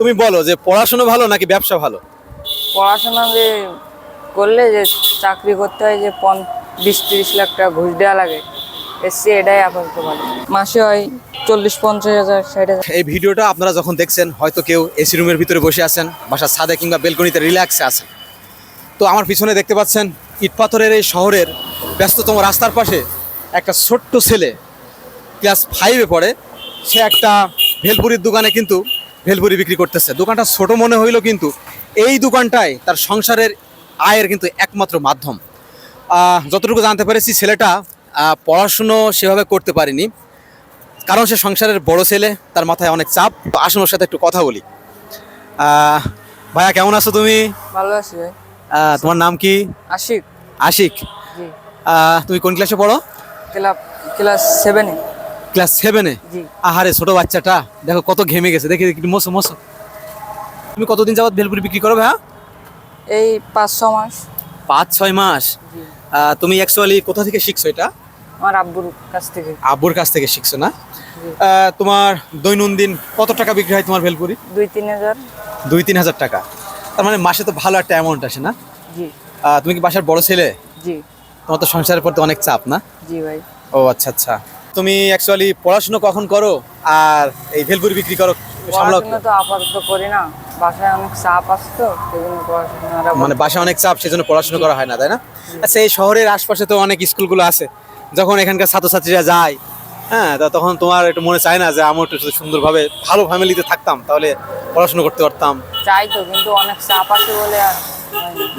তুমি বলো যে পড়াশোনা ভালো নাকি ব্যবসা ভালো? পড়াশোনা যে করলে যে চাকরি করতে হয় যে পন বিশ তিরিশ লাখ টাকা ঘুষ দেওয়া লাগে এসছি এটাই আপাতত ভালো মাসে হয় চল্লিশ পঞ্চাশ হাজার ষাট হাজার। এই ভিডিওটা আপনারা যখন দেখছেন হয়তো কেউ এসি রুমের ভিতরে বসে আছেন বাসার ছাদে কিংবা বেলকনিতে রিল্যাক্সে আছেন। তো আমার পিছনে দেখতে পাচ্ছেন ইটপাথরের এই শহরের ব্যস্ততম রাস্তার পাশে একটা ছোট্ট ছেলে ক্লাস ফাইভে পড়ে। সে একটা ভেলপুরির দোকানে কিন্তু ভেলপুরি বিক্রি করতেছে। দোকানটা ছোট মনে হইল কিন্তু এই দোকানটাই তার সংসারের আয়ের কিন্তু একমাত্র মাধ্যম। যতটুকু জানতে পেরেছি ছেলেটা পড়াশুনো সেভাবে করতে পারেনি। কারণ সে সংসারের বড় ছেলে তার মাথায় অনেক চাপ। আসুন ওর সাথে একটু কথা বলি। ভাইয়া কেমন আছো তুমি? ভালো আছি তোমার নাম কি? আশিক। আশিক। তুমি কোন ক্লাসে পড়ো? ক্লাব ক্লাস সেভেনে ক্লাস সেভেনে আহারে ছোট বাচ্চাটা। দেখো কত ঘেমে গেছে। দেখি একটু মোসো মোসো তুমি কতদিন যাবত ভেলপুরি বিক্রি করো ভাইয়া? এই পাঁচ ছ মাস। পাঁচ ছয় মাস? তুমি অ্যাকচুয়ালি কোথা থেকে শিখছো এটা? আমার আব্বুর কাছ থেকে। আব্বুর কাছ থেকে শিখছো না? তোমার দৈনন্দিন কত টাকা বিক্রি হয় তোমার ভেলপুরি? দুই তিন হাজার। দুই তিন হাজার টাকা। তার মানে মাসে তো ভালো একটা অ্যামাউন্ট আসে না? জি। তুমি কি বাসার বড় ছেলে? জি। তোমার তো সংসারের পর তো অনেক চাপ না? জি ভাই। ও আচ্ছা আচ্ছা। তুমি অ্যাকচুয়ালি পড়াশোনা কখন করো? আর এই ভেলপুরি বিক্রি করো সামলাও। পড়াশোনা তো আপাতত করি না। বাসায় অনেক চাপ আসে তো সেজন্য পড়াশোনা মানে বাসায় অনেক চাপ সেজন্য পড়াশোনা করা হয় না তাই না? আচ্ছা এই শহরের আশপাশে তো অনেক স্কুলগুলো আছে। যখন এখানকার ছাত্রছাত্রীরা যায় হ্যাঁ তা তখন তোমার একটু মনে চায় না যে আমি একটু সুন্দরভাবে ভালো ফ্যামিলিতে থাকতাম তাহলে পড়াশোনা করতে পারতাম। চাই তো কিন্তু অনেক চাপ আছে বলে আর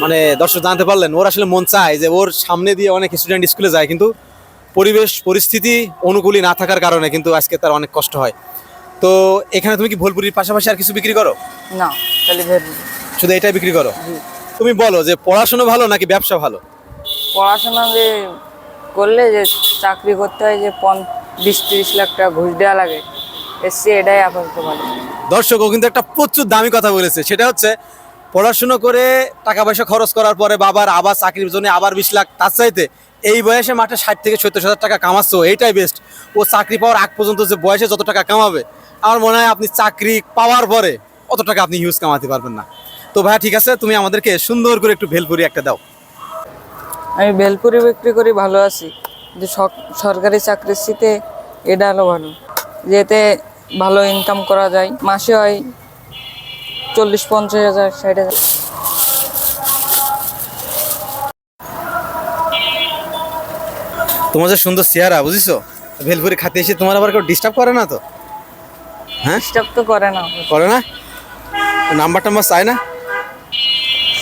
মানে দর্শক জানতে পারলেন ওর আসলে মন চায় যে ওর সামনে দিয়ে অনেক স্টুডেন্ট স্কুলে যায় কিন্তু পরিবেশ পরিস্থিতি অনুকূলই না থাকার কারণে কিন্তু আজকে তার অনেক কষ্ট হয়। তো এখানে তুমি কি ভোলপুরির পাশাপাশি আর কিছু বিক্রি করো? না শুধু এটাই বিক্রি করো? তুমি বলো যে পড়াশোনা ভালো নাকি ব্যবসা ভালো? পড়াশোনা যে করলে যে চাকরি করতে হয় যে পন বিশ তিরিশ লাখ টাকা ঘুষ দেওয়া লাগে এসছি এটাই আপাতত ভালো। দর্শক ও কিন্তু একটা প্রচুর দামি কথা বলেছে। সেটা হচ্ছে পড়াশোনা করে টাকা পয়সা খরচ করার পরে বাবার আবার চাকরির জন্য আবার বিশ লাখ, তার চাইতে এই বয়সে মাঠে ষাট থেকে সত্তর হাজার টাকা কামাচ্ছ, এইটাই বেস্ট ও চাকরি পাওয়ার আগ পর্যন্ত যে বয়সে যত টাকা কামাবে, আমার মনে হয় আপনি চাকরি পাওয়ার পরে অত টাকা আপনি হিউজ কামাতে পারবেন না। তো ভাইয়া, ঠিক আছে, তুমি আমাদেরকে সুন্দর করে একটু ভেলপুরি একটা দাও। আমি ভেলপুরি বিক্রি করি, ভালো আছি। যে সরকারি চাকরির শীতে এটা হলো ভালো যেতে ভালো ইনকাম করা যায়। মাসে হয় চল্লিশ পঞ্চাশ হাজার ষাট হাজার। তোমার যে সুন্দর চেহারা বুঝিছো? ভেলপুরি খাতে এসে তোমার আবার কেউ ডিস্টার্ব করে না তো? হ্যাঁ? ডিস্টার্ব তো করে না। করে না? নাম্বার টাম্বার চাই না?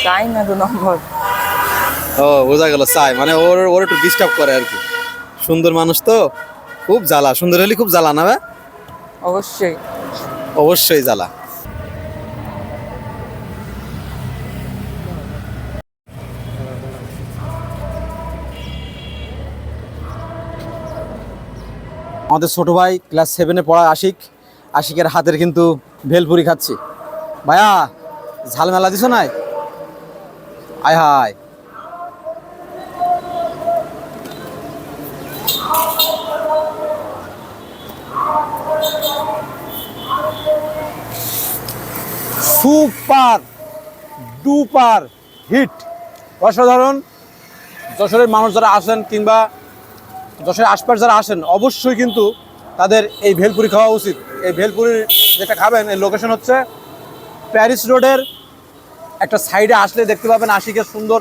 চাই না দু নম্বর ও বোঝা গেল চাই। মানে ওর ওর একটু ডিস্টার্ব করে আর কি। সুন্দর মানুষ তো খুব জ্বালা। সুন্দর হলে খুব জ্বালা না ভাই? অবশ্যই। অবশ্যই জ্বালা। আমাদের ছোট ভাই ক্লাস সেভেনে পড়া আশিক। আশিকের হাতের কিন্তু ভেলপুরি খাচ্ছি। ভাইয়া, ঝাল মেলা দিছো নাই? আয় হায়। Super duper hit. অসাধারণ। যশোরের মানুষ যারা আসেন কিংবা যশোরের আশপাশ যারা আসেন, অবশ্যই কিন্তু তাদের এই ভেলপুরি খাওয়া উচিত। এই ভেলপুরি যেটা খাবেন এই লোকেশন হচ্ছে প্যারিস রোডের একটা সাইডে আসলে দেখতে পাবেন আশিকের সুন্দর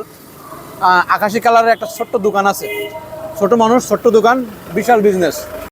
আকাশি কালারের একটা ছোট্ট দোকান আছে। ছোট মানুষ, ছোট্ট দোকান, বিশাল বিজনেস